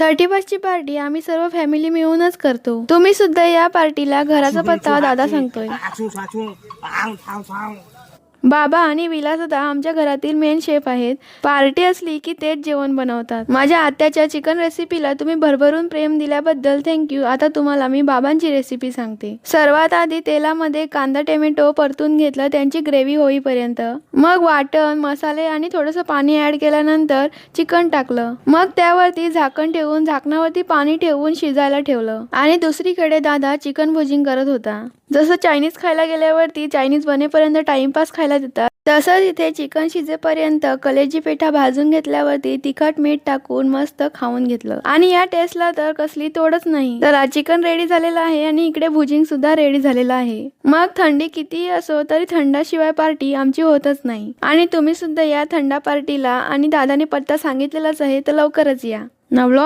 Thirty ची party आम्ही सर्व फॅमिली मिळूनच करतो. तुम्ही सुद्धा या पार्टीला घराचा पत्ता दादा सांगतोय. बाबा आणि विलासदा आमच्या घरातील मेन शेफ आहेत. पार्टी असली की तेच जेवण बनवतात. माझ्या आत्याच्या चिकन रेसिपीला तुम्ही भरभरून प्रेम दिल्याबद्दल थँक्यू आता तुम्हाला मी बाबांची रेसिपी सांगते. सर्वात आधी तेलामध्ये कांदा टोमॅटो परतून घेतलं त्यांची ग्रेव्ही होईपर्यंत. मग वाटण मसाले आणि थोडंसं पाणी ऍड केल्यानंतर चिकन टाकलं. मग त्यावरती झाकण ठेवून झाकणावरती पाणी ठेवून शिजायला ठेवलं. आणि दुसरीकडे दादा चिकन भुजिंग करत होता. जसं चायनीज खायला गेल्यावरती चायनीज बनेपर्यंत टाइमपास खायला देतात. तसंच इथे चिकन शिजेपर्यंत कलेजी पेठा भाजून घेतल्यावरती तिखट मीठ टाकून मस्त खाऊन घेतलं. आणि या टेस्टला तर कसली तोडच नाही. तर चिकन रेडी झालेलं आहे आणि इकडे भुजिंग सुद्धा रेडी झालेलं आहे. मग थंडी कितीही असो तरी थंडाशिवाय पार्टी आमची होतच नाही. आणि तुम्ही सुद्धा या थंडा पार्टीला आणि दादाने पत्ता सांगितलेलाच आहे तर लवकरच या. नवलो